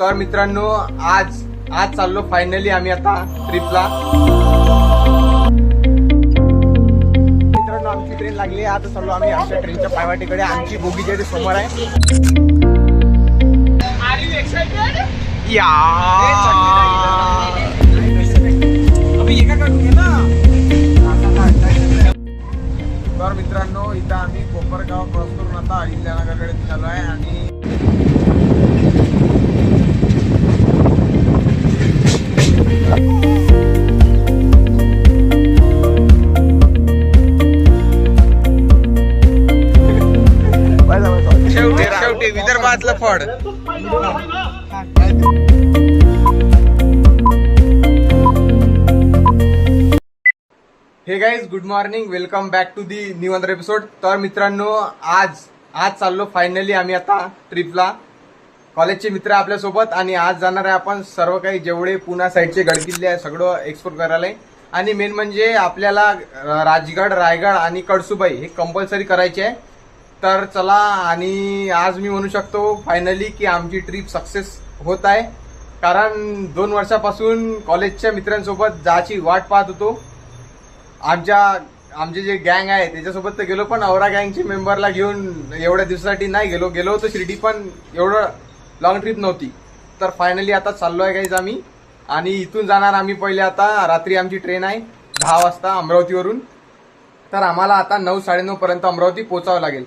तर मित्रांनो आज आज चाललो फायनली आम्ही आता ट्रिपला मित्रांनो आमची ट्रेन लागली आता चाललो आम्ही आमच्या ट्रेनच्या पायवाटीकडे. आमची बोगी जे समोर आहे. या. तर मित्रांनो इथं आम्ही कोपरगाव क्रॉस करून आता अहिल्यानगरकडे चालू आहे आणि शेवटी फड. हे guys good morning welcome back to the new other episode तर मित्रांनो आज आज चाललो फायनली आम्ही आता ट्रिपला कॉलेजचे मित्र आपल्यासोबत आणि आज जाणार आहे आपण सर्व काही जेवढे पुणा साईडचे गडकिल्ले आहे सगळं एक्सप्लोर करायला. आहे. आणि मेन म्हणजे आपल्याला राजगड रायगड आणि कडसुबाई हे कंपल्सरी करायचे आहे. तर चला आणि आज मी म्हणू शकतो फायनली की आमची ट्रिप सक्सेस होत आहे. कारण दोन वर्षापासून कॉलेजच्या मित्रांसोबत जायची वाट पाहत होतो. आमच्या आमचे जे गँग आहे त्याच्यासोबत तर गेलो पण औरा गँगचे मेंबरला घेऊन एवढ्या दिवसासाठी नाही गेलो. गेलो होतो शिर्डी पण एवढं लॉंग ट्रिप नव्हती. तर फायनली आता चाललो आहे काहीच आम्ही. आणि इथून जाणार आम्ही पहिले आता रात्री आमची ट्रेन आहे दहा वाजता अमरावतीवरून. तर आम्हाला आता नऊ साडेनऊपर्यंत अमरावती पोचावं लागेल.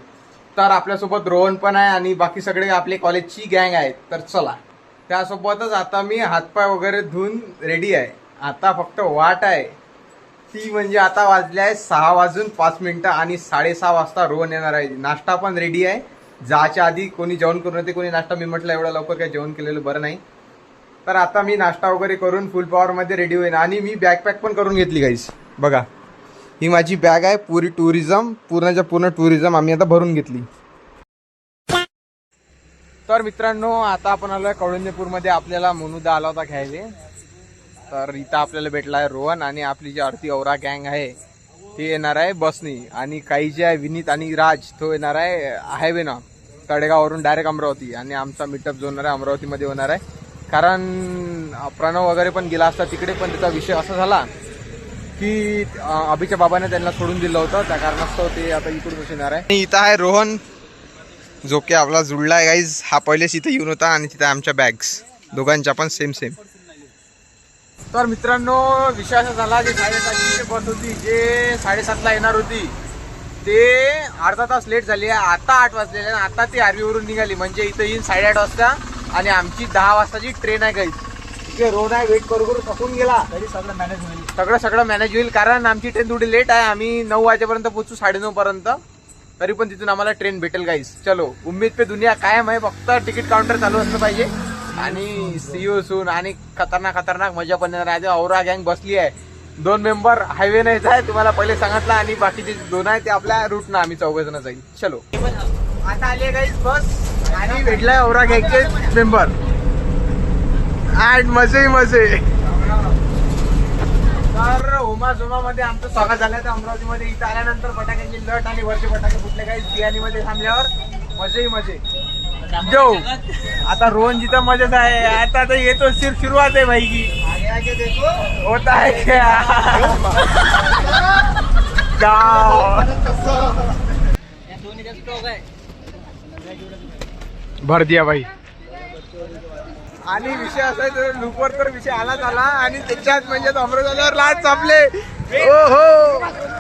तर आपल्यासोबत रोहन पण आहे आणि बाकी सगळे आपले कॉलेजची गँग आहे तर चला. त्यासोबतच आता मी हातपाय वगैरे धुवून रेडी आहे. आता फक्त वाट आहे. ती म्हणजे आता वाजले आहे सहा वाजून पाच मिनटं आणि साडेसहा वाजता रोहन येणार आहे. नाश्ता पण रेडी आहे. जायच्या आधी कोणी जेवण करून येते कोणी नाश्ता मी म्हटलं एवढं लवकर काही जेवण केलेलं बरं नाही. तर आता मी नाश्ता वगैरे करून फुल पॉवरमध्ये रेडी होईन आणि मी बॅकपॅक पण करून घेतली गाईस बघा. ही माझी बॅग आहे पुरी टुरिझम पूर्णच्या पूर्ण टुरिझम आम्ही आता भरून घेतली. तर मित्रांनो आता आपण आलोय कौळंजपूरमध्ये आपल्याला मनुदा आला होता घ्यायला. तर इथं आपल्याला भेटला आहे रोहन आणि आपली जी आरती औरा गँग आहे ते येणार आहे बसनी. आणि काही जे आहे विनीत आणि राज तो येणार आहे हायवे ना तळेगाववरून डायरेक्ट अमरावती. आणि आमचा मीटअप जो होणार आहे अमरावतीमध्ये होणार आहे. कारण प्रणव वगैरे पण गेला असता तिकडे पण त्याचा विषय असा झाला. की अभिच्या बाबाने त्यांना सोडून दिलं होतं. त्या कारणास्तव ते आता इकडून येणार आहे. आणि इथं आहे रोहन. जो की आपला जुळला आहे गाईज हा पहिलेच इथे येऊन होता आणि तिथे आमच्या बॅग्स दोघांच्या पण सेम सेम तर मित्रांनो विषय असा झाला जी साडेसातची बस होती जे साडेसातला येणार होती ते अर्धा तास लेट झाली आहे. आता आठ वाजलेले आणि आता ती आर्वीवरून निघाली. म्हणजे इथं येईन साडेआठ वाजता आणि आमची दहा वाजताची ट्रेन आहे काही तिथे रोड आहे वेट करू करू थकून गेला. तरी सगळं मॅनेज होईल. सगळं सगळं मॅनेज होईल कारण आमची ट्रेन थोडी लेट आहे. आम्ही नऊ वाजेपर्यंत पोहोचू साडेनऊ पर्यंत. तरी पण तिथून आम्हाला ट्रेन भेटेल गाईस चलो उम्मीद पे दुनिया कायम आहे. फक्त तिकीट काउंटर चालू असलं पाहिजे. आणि सीओ सून आणि खतरनाक खतरनाक मजा पण येणार आहे. औरा गँग बसली आहे. दोन मेंबर हायवे नाही आहे तुम्हाला पहिले सांगितलं आणि बाकीचे दोन आहे ते आपल्या रूट ना आम्ही चौघ जण जाईल. चलो. आता आली गाईस बस. आणि भेटलाय औरा गँगचे मेंबर अँड मजे मजे. तर उमा झुमा मध्ये आमचं स्वागत झालं तर अमरावतीमध्ये इथं आल्यानंतर फटाक्यांची लट आणि वरचे फटाके फुटले. काही बियाणीमध्ये थांबल्यावर मजेही मजे. जो आता रोहन जिथं मजेत आहे. आता तर येतो सिर्फ सुरुवात आहे भाई की. होता है क्या जाओ. भर दिया भाई. आणि विषय असा आहे तर लुकवर तर विषय आलाच आला आणि त्याच्यात म्हणजे अमृतावर लाच चापले ओ हो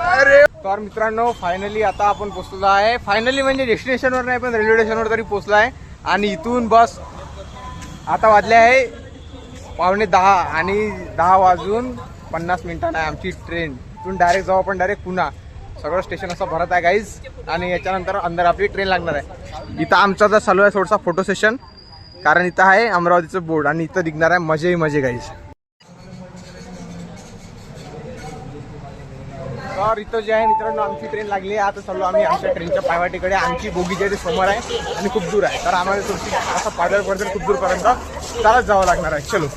अरे! तर मित्रांनो फायनली आता आपण पोहोचलो आहे. फायनली म्हणजे डेस्टिनेशनवर नाही पण रेल्वे स्टेशनवर तरी पोहोचलो आहे. आणि इथून बस आता वाजले आहे पावणे दहा आणि दहा वाजून पन्नास मिनिटांना आहे आमची ट्रेन इथून डायरेक्ट जाऊ आपण डायरेक्ट पुन्हा. सगळं स्टेशन असं भरत आहे गाईज आणि याच्यानंतर अंदर आपली ट्रेन लागणार आहे. इथं आमचा तर चालू आहे थोडासा फोटो सेशन कारण इथं आहे अमरावतीचं बोर्ड आणि इथं दिसणार आहे मजे मजे गाईज तर इथं जे आहे मित्रांनो आमची ट्रेन लागली आहे. आता चाललो आम्ही आमच्या ट्रेनच्या पायवाटीकडे. आमची बोगी जी समोर आहे आणि खूप दूर आहे. तर आम्हाला थोडीशी असं पाडळ पडतं खूप दूरपर्यंत चालत जावं लागणार आहे. चलो.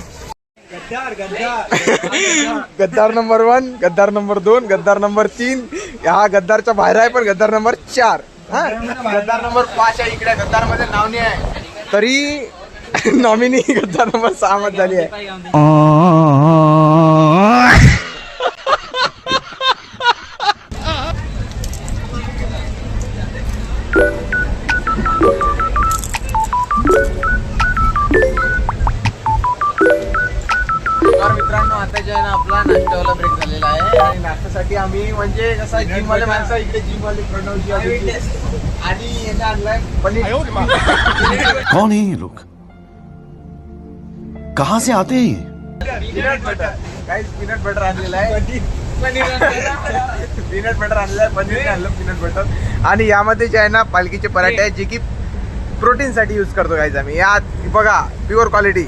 गद्दार नंबर वन गद्दार नंबर दोन गद्दार नंबर तीन. हा गद्दारच्या बाहेर आहे पण गद्दार नंबर चार. हा? गद्दार नंबर पाच आहे इकडे. गद्दारमध्ये नाव नाही आहे. तरी नॉमिनी गद्दार नंबर सहा मध्ये झाली आहे मित्रांनो आता जे आहे ना आपला नाश्त्यावाला ब्रेक झालेला आहे आणि नाश्त्यासाठी आम्ही म्हणजे कसं जिम वाले माणसं इकडे जिमवाले प्रणवजी आदित्य. आणि याचा आणलाय पनीर कौन है ये लोग? कहां से आते हैं ये? पीनट बटर काही पीनट बटर आणलेलं आहे. पीनट बटर आणलेलं आहे. पनीर आणलं पीनट बटर आणि यामध्ये जे आहे ना पालखीचे पराठे आहेत जे की प्रोटीन साठी युज करतो गाईज आम्ही. यात बघा प्युअर क्वालिटी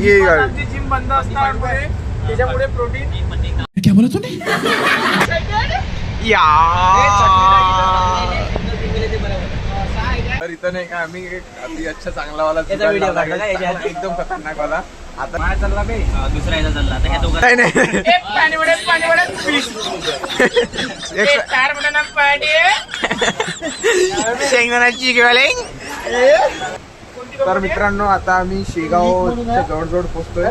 ये जिम बंद असणार त्याच्यामुळे प्रोटीन क्या बोला तूने? या. तर इथं नाही का आम्ही एक अति अच्छा चांगला वाला याचा जुगाड video लावला काढला का guys. याच्या आधी? एकदम खतरनाक वाला. आता काय चालला बे दुसरा याचा चालला. आता नाही नाही. एक- शेंगदाण्याची तर मित्रांनो आता आम्ही शेगावच्या जवळजवळ पोहोचतोय.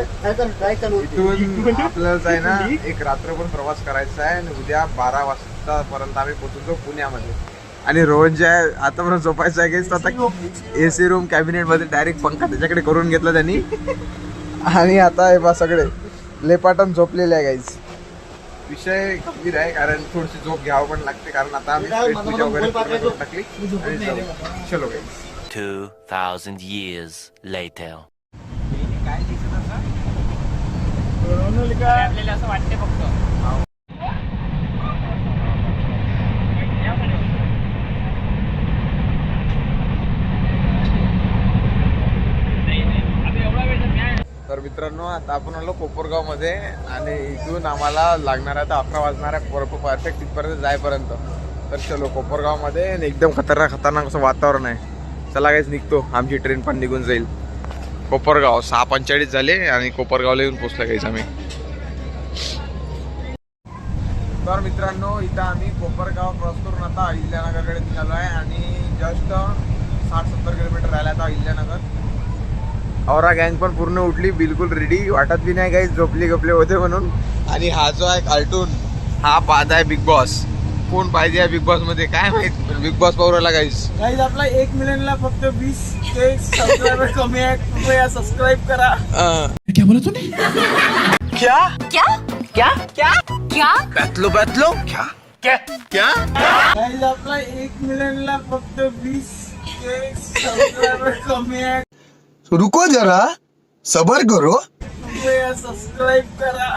इथून आपल्याला आहे ना एक रात्रभर प्रवास करायचा आहे आणि उद्या बारा वाजता पर्यंत आम्ही पोहोचतो पुण्यामध्ये. आणि रोज जे आहे आतापर्यंत झोपायचं आहे की आता ए सी रूम कॅबिनेटमध्ये डायरेक्ट पंखा त्याच्याकडे करून घेतला त्यांनी. आणि आता हे बा सगळे लेपाटन झोपलेले आहे गाईज विषय गंभीर आहे कारण थोडीशी झोप घ्यावं पण लागते कारण आता आम्ही वगैरे टाकली. आणि. चलो. Guys 2,000 years later. काय दिसत असं? असं वाटते फक्त तर मित्रांनो आता आपण आलो कोपरगावमध्ये आणि इथून आम्हाला लागणार आहे तर अकरा वाजणार आहे. परफेक्ट तिथपर्यंत जायपर्यंत तर चलो कोपरगावमध्ये आणि एकदम खतरनाक खतरनाक असं वातावरण आहे. चला काहीच निघतो. आमची ट्रेन पण निघून जाईल. कोपरगाव सहा पंचेचाळीस झाले आणि कोपरगावला येऊन पोचलं काहीच आम्ही. तर मित्रांनो इथं आम्ही कोपरगाव क्रॉस करून आता अहिल्यानगरकडे निघालो आहे आणि जस्ट साठ सत्तर किलोमीटर राहिला आता अहिल्यानगर. औरा गँग पण पूर्ण उठली बिलकुल रेडी वाटत बी नाही काही झोपले गपले होते म्हणून. आणि हा जो आहे कार्टून हा पाहत आहे बिग बॉस कोण पाहिजे आहे बिग बॉसमध्ये? काय माहीत? बिग बॉस पाहू राहिला गाईस गाईज आपला एक मिलियनला फक्त वीस ते सबस्क्रायबर कमी आहे कृपया सबस्क्राईब करा. क्या बोला तूने? क्या? क्या? क्या? क्या? क्या? बॅतलो बॅतलो क्या? क्या? क्या? गाईज आपला एक मिलियनला फक्त वीस ते सबस्क्रायबर कमी आहे रुको जरा सबर करो. सब्सक्राइब करा.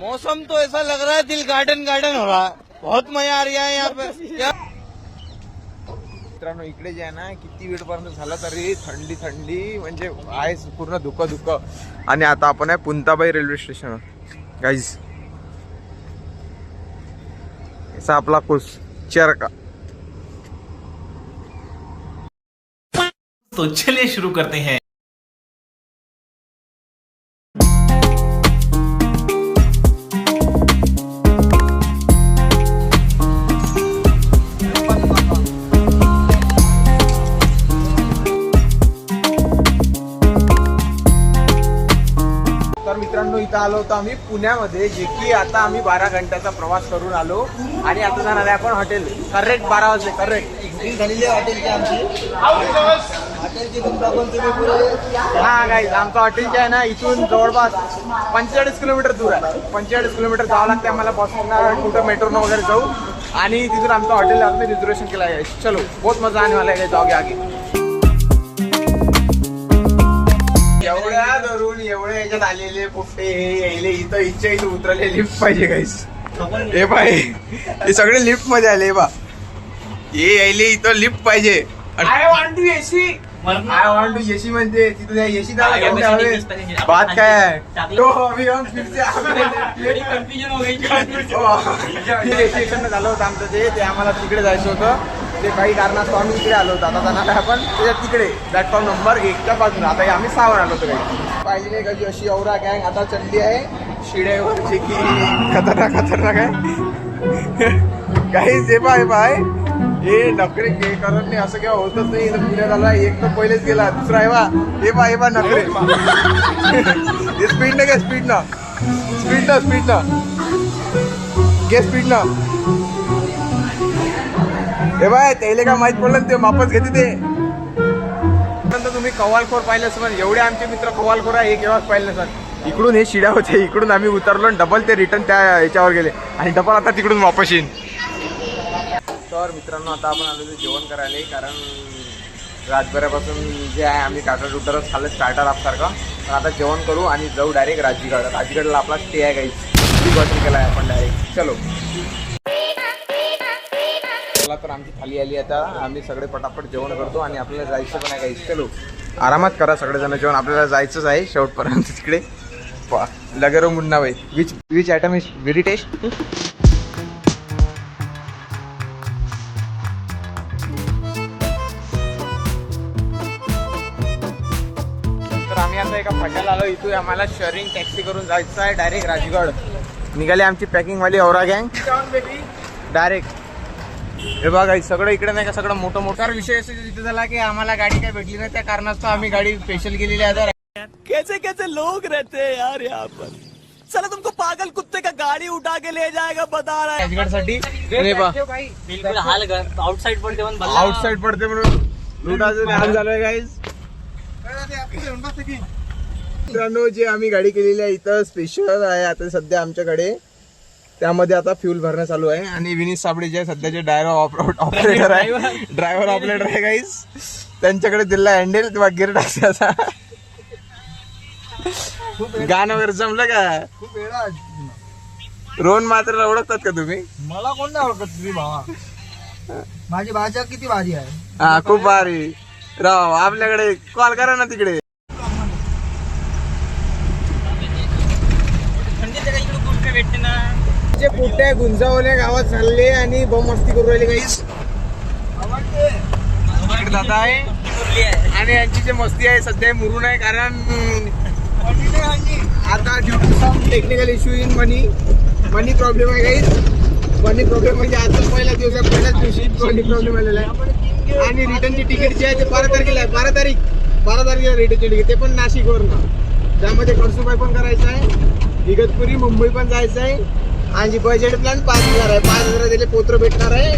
मौसम तो ऐसा लग रहा है दिल गार्डन गार्डन हो रहा है। बहुत मजा आ रहा है यहाँ पे। मित्रांनो इकडे जे आहे ना किती वेळ पर्यंत झाला तरी थंडी थंडी म्हणजे आहे पूर्ण धुकं धुकं. आणि आता आपण आहे पुंताबाई रेल्वे स्टेशनवर गाईज असा आपला कुस चरका तो चलिए शुरू करते हैं। तर मित्रांनो इथं आलो होतो आम्ही पुण्यामध्ये जे की आता आम्ही बारा घंट्याचा प्रवास करून आलो. आणि आता जाणार आहे आपण हॉटेल. करेक्ट बारा वाजले करेक्ट बुकिंग झालेली आहे हॉटेलची आमची. हा गाईज आमचं हॉटेल जे आहे ना इथून जवळपास पंचेचाळीस किलोमीटर दूर आहे. पंचेचाळीस किलोमीटर जावं लागते आम्हाला बसनं कुठं मेट्रोनं वगैरे जाऊ. आणि तिथून आमचं हॉटेल आम्ही रिझर्वेशन केलं आहे चलो बहुत मजा आणि मला है आगे. एवढ्या धरून एवढ्या याच्यात आलेले पोट्टे हे यायले इथं इच्छा इथं उतरले लिफ्ट पाहिजे गाईस हे पाय हे. सगळे लिफ्टमध्ये आले बा हे यायले इथं लिफ्ट पाहिजे. I to AC I want to AC म्हणजे तिथं त्या एसी बात काय? आहे तो अभी हम फिर से कन्फ्युजन हो. झालं होतं आमचं ते. ते आम्हाला तिकडे जायचं होतं. ते काही कारणास्तव आम्ही इकडे आलो होतो. आता जाणार आपण. त्याच्या तिकडे. प्लॅटफॉर्म नंबर एकच्या बाजूला. आता आम्ही सहावर आलो होतो काही पाहिजे नाही कशी अशी औरा गँग आता चढली आहे. शिड्यावर जे की खतरनाक खतरनाक आहे. काही जे पाय पाय. हे नखरे केळकरांनी नाही असं केव्हा होतच नाही. इथं पुण्यात एक तर पहिलेच गेला दुसरा आहे बा. हे बा हे बा नखरे. हे स्पीड ना घे स्पीड ना. स्पीड ना स्पीड ना. घे स्पीड ना. हे बाय त्याला काय माहीत पडलं ना ते वापस घेते ते. नंतर तुम्ही कवालखोर पाहिलं असं एवढे आमचे मित्र कवालखोर आहे हे केव्हाच पाहिले सर इकडून हे शिड्या होते इकडून आम्ही उतरलो आणि डबल ते रिटर्न त्या याच्यावर गेले. आणि डबल आता तिकडून वापस येईन. तर मित्रांनो आता आपण आलो जेवण करायला. कारण राजबऱ्यापासून जे आहे आम्ही टाटा टुटरच खाल्लं स्टार्टर आपसारखं. तर आता जेवण करू आणि जाऊ डायरेक्ट राजगड राजगडला आपला स्टे आहे काही बॉटल केला आहे आपण डायरेक्ट चलो. चला तर आमची थाली आली आता. आम्ही सगळे पटापट जेवण करतो आणि आपल्याला जायचं पण आहे काही चलो. आरामात करा सगळेजण जेवण. आपल्याला जायचंच आहे शेवटपर्यंत तिकडे. लगेरो Munna bhai. Which which item is very taste फाट्याला आलो इथून आम्हाला शेअरिंग टॅक्सी करून जायचं आहे डायरेक्ट राजगड. निघाली आमची पॅकिंग वाली औरा गँग डायरेक्ट हे बघा सगळं इकडे नाही का सगळं मोठं मोठं. तर विषय असं तिथे झाला की आम्हाला गाडी काय भेटली नाही त्या कारणास्तव आम्ही गाडी स्पेशल केलेली आहे. कैसे कैसे लोग रहते हैं यार यहाँ पर? चलो तुमको पागल कुत्ते का गाड़ी उठा के ले जाएगा बता रहा है। बा. बिलकुल हाल कर आउटसाइड भल्ला. आउटसाइड पडते म्हणून. लुटाचं काम झालंय गाईज मित्रांनो जे आम्ही गाडी केलेली आहे इथं स्पेशल आहे आता सध्या आमच्याकडे. त्यामध्ये आता फ्यूल भरणं चालू आहे. आणि विनीत साबळे जे सध्याचे ड्रायव्हर ऑपरेटर आहे. ड्रायव्हर ऑपरेटर आहे गाईज त्यांच्याकडे दिला हँडेल किंवा गिअर टाकण्याचा गाणं वगैरे जमलं का? खूप वेळा रोहन मात्र ओळखतात का तुम्ही? मला कोण नाही ओळखत तुझी भावा? माझी भाषा किती भारी आहे. हा खूप भारी. राव आपल्याकडे कॉल करा ना तिकडे भेटते ना जे कुठे गुंजावले गावात चालले आणि बम मस्ती करू राहिले गाईस दादा आहे. आणि यांची जी मस्ती आहे सध्या मुरून आहे कारण आता due to some technical issue in money money problem आहे गाईस मनी प्रॉब्लेम म्हणजे आजच पहिला दिवस पहिल्याच दिवशी मनी प्रॉब्लेम आलेला आहे. आणि रिटर्नची तिकीट जी आहे ते बारा तारखेला आहे. बारा तारीख. बारा तारखेला रिटर्नची तिकीट ते पण नाशिकवरनं. त्यामध्ये खर्सुबाई पण करायचं आहे. इगतपुरी मुंबई पण जायचं आहे. आणि बजेट प्लॅन पाच हजार आहे. पाच हजार दिले पोत्र भेटणार आहे.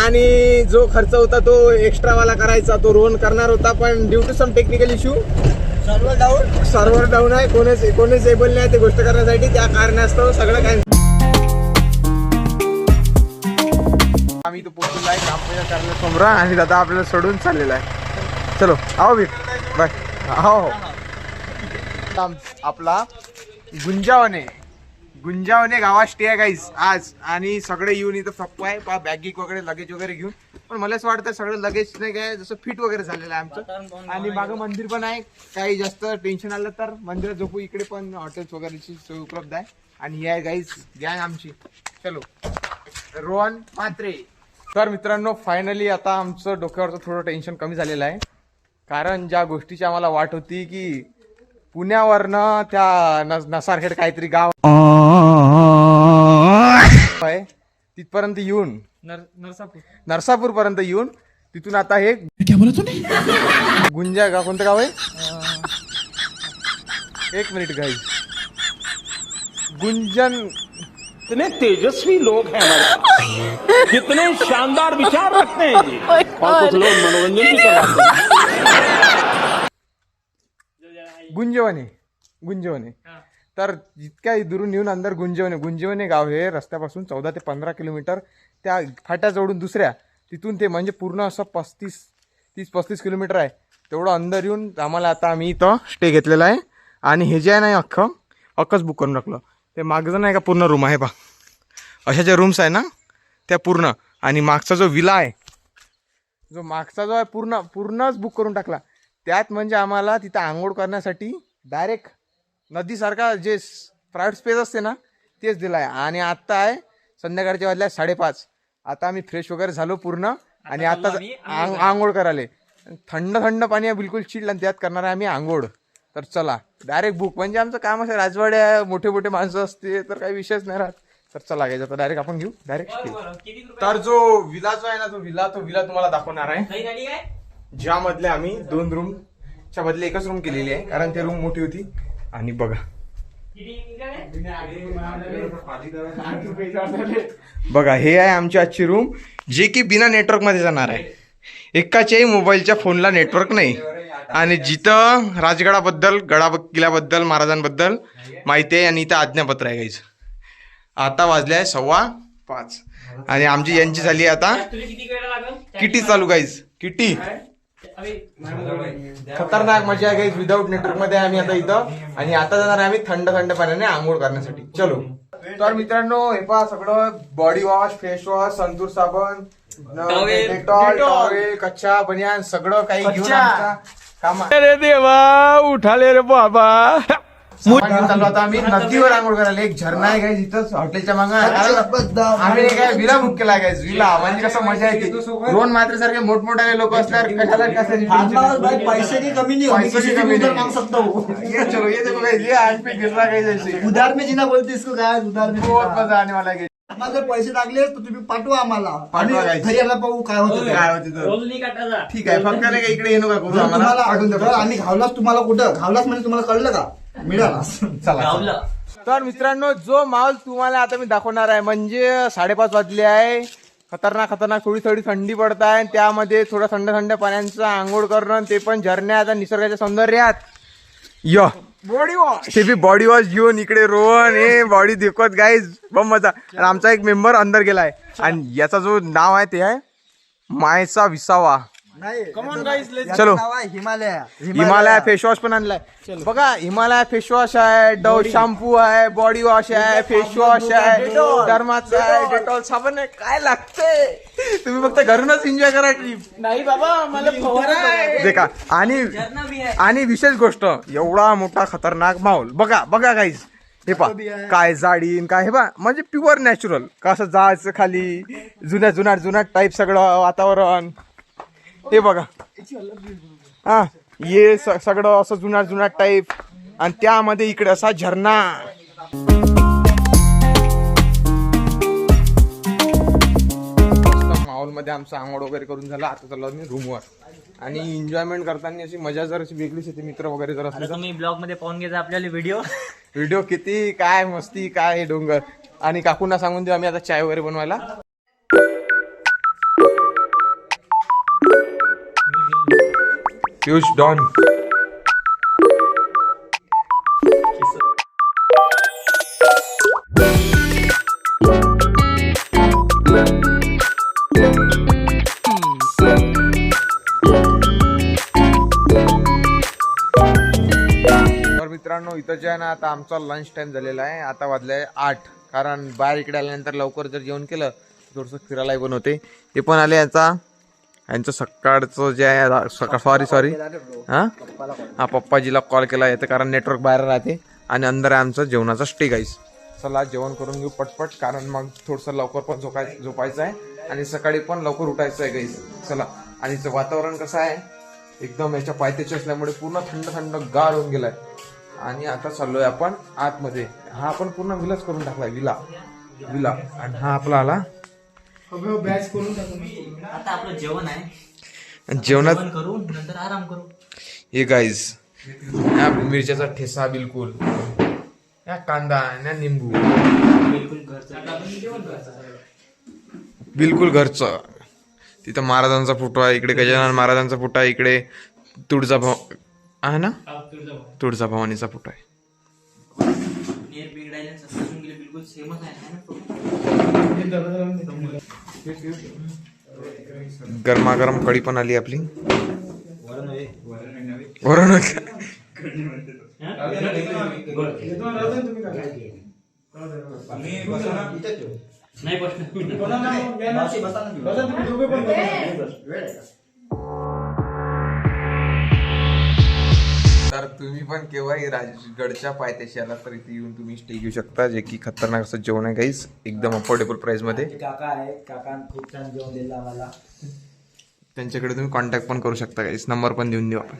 आणि जो खर्च होता तो एक्स्ट्रा वाला करायचा. तो रोन करणार होता पण due to some technical issue server down server down आहे. कोणीच कोणीच एबल नाही ते गोष्ट करण्यासाठी. त्या कारणास्तव सगळं काय आम्ही इथं पोहोचलेला आहे. आणि दादा आपल्याला सोडून चाललेला आहे. चलो आओ भी बाय. हो हो आम- आपला गुंजावणे. गुंजावणे गावात स्टे आहे गाईस आज. आणि सगळे येऊन इथं फप्पा आहे. पा बॅगिक वगैरे लगेज वगैरे घेऊन. पण मला असं वाटतं सगळं लगेज नाही काय जसं फिट वगैरे झालेलं आहे आमचं. आणि मागं मंदिर पण आहे. काही जास्त टेन्शन आलं तर मंदिरात झोपू इकडे पण हॉटेल्स वगैरेची सोय उपलब्ध आहे. आणि ही आहे गाईस गॅंग आमची. चलो. रोहन म्हात्रे तर मित्रांनो फायनली आता आमचं डोक्यावरचं थोडं टेन्शन कमी झालेलं आहे. कारण ज्या गोष्टीची आम्हाला वाट होती की पुण्यावरनं त्या नस नसारखेड काहीतरी गाव आहे तिथपर्यंत येऊन नरसापूर नरसापूर. पर्यंत येऊन तिथून आता हे क्या बोला तूने गुंजा गाव कोणतं गाव आहे? एक मिनिट गाई. गुंजन कितने तेजस्वी लोग हैं हमारे पास। कितने शानदार विचार रखते हैं जी और कुछ लोग मनोरंजन भी करवाते हैं। गुंजवणे गुंजवणे. तर जितक्या दुरून येऊन अंदर गुंजवणे गुंजवणे गाव हे रस्त्यापासून चौदा ते पंधरा किलोमीटर त्या फाट्याजवळून दुसऱ्या तिथून ते म्हणजे पूर्ण असं पस्तीस तीस पस्तीस किलोमीटर आहे. तेवढं अंदर येऊन आम्हाला आता आम्ही इथं स्टे घेतलेला आहे. आणि हे जे आहे ना अख्खं अख्खंच बुक करून टाकलं. ते मागचं नाही का पूर्ण रूम आहे बा अशा ज्या रूम्स आहे ना त्या पूर्ण. आणि मागचा जो विला आहे जो मागचा जो आहे पूर्ण पूर्णच बुक करून टाकला. त्यात म्हणजे आम्हाला तिथं आंघोळ करण्यासाठी डायरेक्ट नदीसारखा जे प्रायव्हेट स्पेस असते ना तेच दिलं आहे आणि आत्ता आहे संध्याकाळच्या वाजल्या साडेपाच. आता आम्ही फ्रेश वगैरे झालो पूर्ण. आणि आता आंघोळ करायला. थंड थंड पाणी आहे बिलकुल चिल्ड आणि त्यात करणार आहे आम्ही आंघोळ. तर चला डायरेक्ट बुक म्हणजे आमचं काम असं राजवाड्या मोठे मोठे माणसं असते तर काही विषयच नाही राहत. तर चला गाईज आता डायरेक्ट आपण घेऊ. डायरेक्ट तर जो विला जो आहे ना तो विला तो विला तुम्हाला दाखवणार आहे. ज्यामधले आम्ही दोन रूम च्या बदले एकच रूम केलेली आहे कारण ते रूम मोठी होती. आणि बघा. बघा हे आहे आमची आजची रूम जे की बिना नेटवर्कमध्ये जाणार आहे. एकाच्याही मोबाईलच्या फोनला नेटवर्क नाही. आणि जिथं राजगडाबद्दल गडा किल्ल्याबद्दल महाराजांबद्दल माहिती आहे आणि इथं आज्ञापत्र आहे गाईज. आता वाजले आहे सव्वा पाच. आणि आमची यांची झाली आहे आता किटी चालू गाईज. किटी. खतरनाक मजा आहे गाईज विदाऊट नेटवर्कमध्ये आम्ही आता इथं. आणि आता जाणार आम्ही थंड थंड पाण्याने आंघोळ करण्यासाठी. चलो. तर मित्रांनो हे पहा सगळं. Body wash face wash Santoor साबण Towel, डेटॉल टॉवेल कच्चा बनियान सगळं काही घेऊन कामा. अरे देवा उठाले रे बाबा. चाललो आता आम्ही. नदीवर आंघोळ करायला. एक झरणा आहे काय इथंच हॉटेलच्या मागं. आम्ही काय विला बुक केला काय विला म्हणजे कसं मजा येते. दोन मात्र सारखे मोठमोठ्याने लोक असल्यावर कशाला कसं पैसे की कमी नहीं होगी पैसे की कमी नहीं। मांग सकता हूँ ये चलो ये देखो guys, ये आज पे गिर रहा है जैसे उधार में जिना बोलते इसको उधार में बहुत मजा आने वाला है आम्हाला जर पैसे लागले तर तुम्ही पाठवा आम्हाला. घरी पाहू काय होतं ते. काय होती ठीक आहे फक्त नाही का इकडे येणं का करू आम्हाला आम्ही घावलाच तुम्हाला कुठं? घावलाच म्हणजे तुम्हाला कळलं का? मिळाला चला गावलं. तर मित्रांनो जो माहोल तुम्हाला आता मी दाखवणार आहे म्हणजे साडेपाच वाजले आहे. खतरनाक खतरनाक थोडी थोडी थंडी पडत आहे आणि त्यामध्ये थोडं थंड थंड पाण्याचं आंघोळ करणं ते पण झरण्यात आणि निसर्गाच्या सौंदर्यात. य. बॉडी वॉश ते बी बॉडी वॉश घेऊन इकडे रोहन हे बॉडी देखत गाईज बम मजा. आणि आमचा एक मेंबर अंदर गेलाय. आणि याचा जो नाव आहे ते आहे मायचा विसावा. चलो. हिमालय. हिमालय फेस वॉश पण आणलाय. बघा हिमालय फेस वॉश आहे डव शॅम्पू आहे बॉडी वॉश आहे फेस वॉश आहे डर्माचा आहे डेटॉल साबण आहे काय लागतंय? तुम्ही फक्त घरूनच एन्जॉय करा ट्रिप नाही बाबा मला फवारा आहे. देखा आणि आणि विशेष गोष्ट एवढा मोठा खतरनाक माहोल. बघा बघा काहीच हे पा काय जाडीन काय हे पा म्हणजे प्युअर नॅचरल कसं जायचं खाली जुन्या जुन्या जुन्या टाईप सगळं वातावरण. हे बघा. हा ये स- सगळं असं जुन्या जुन्या टाईप आणि त्यामध्ये इकडे असा झरणा माहोलमध्ये आमचा आंघोळ वगैरे करून झाला. आता चाललो मी रूमवर. आणि एन्जॉयमेंट करताना अशी मजा जर अशी वेगळीच येते मित्र वगैरे जर असले तुम्ही ब्लॉगमध्ये पाहून घ्यायचा आपल्याला व्हिडिओ व्हिडिओ किती काय मस्ती काय हे डोंगर. आणि काकूंना सांगून देऊ आम्ही आता चाय वगैरे बनवायला. पियुष डॉन तर मित्रांनो इथं जे आहे ना आता आमचा लंच टाइम झालेला आहे. आता वाजले आहे आठ. कारण बाहेर इकडे आल्यानंतर लवकर जर जेवण केलं थोडंसं फिरायलाही पण होते. ते पण आले याचा यांचं सकाळचं जे आहे सकाळ सॉरी सॉरी हां? हा पप्पाजीला कॉल केला येतं कारण नेटवर्क बाहेर राहते आणि अंदर आहे आमचं जेवणाचा स्टे गाईस चला जेवण करून घेऊ पटपट कारण मग थोडंसं लवकर पण झोपाय झोपायचं आहे आणि सकाळी पण लवकर उठायचं आहे गाईस चला आणि वातावरण कसं आहे एकदम याच्या पायथ्याचे असल्यामुळे पूर्ण थंड थंड गार होऊन गेलाय. आणि आता चाललोय आपण आतमध्ये. हा आपण पूर्ण विलाच करून टाकलाय विला. विला. आणि हा आपला आला आता आपलं जेवण आहे. जेवणात जेवण करू नंतर आराम करू. हे गाईज या मिरच्याचा ठेसा बिलकुल. या कांदा या निंबू. बिलकुल घरचं. बिलकुल घरचं. तिथं महाराजांचा फोटो आहे इकडे गजानन महाराजांचा फोटो आहे इकडे तुळजा भव आहे ना? तुळजा भवानीचा फोटो आहे नियर बिग आयलंड सस्पेन्शन गेले बिलकुल सेमच आहे ना गरमागरम कढी पण आली आपली. वरण नाही तर तुम्ही पण केव्हाही राजगडच्या पायथ्याशी आला तर इथे येऊन तुम्ही स्टे घेऊ शकता जे की खतरनाक असं जेवण आहे गाईस एकदम अफोर्डेबल प्राइसमध्ये काका आहे काका खूप छान जेवण दिलं आम्हाला त्यांच्याकडे तुम्ही कॉन्टॅक्ट पण करू शकता गाईस नंबर पण देऊन देऊ आपण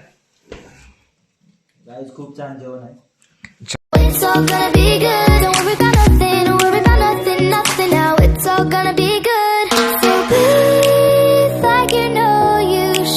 खूप छान जेवण आहे It's all gonna be good. Don't worry about nothing. Don't worry about nothing. gonna be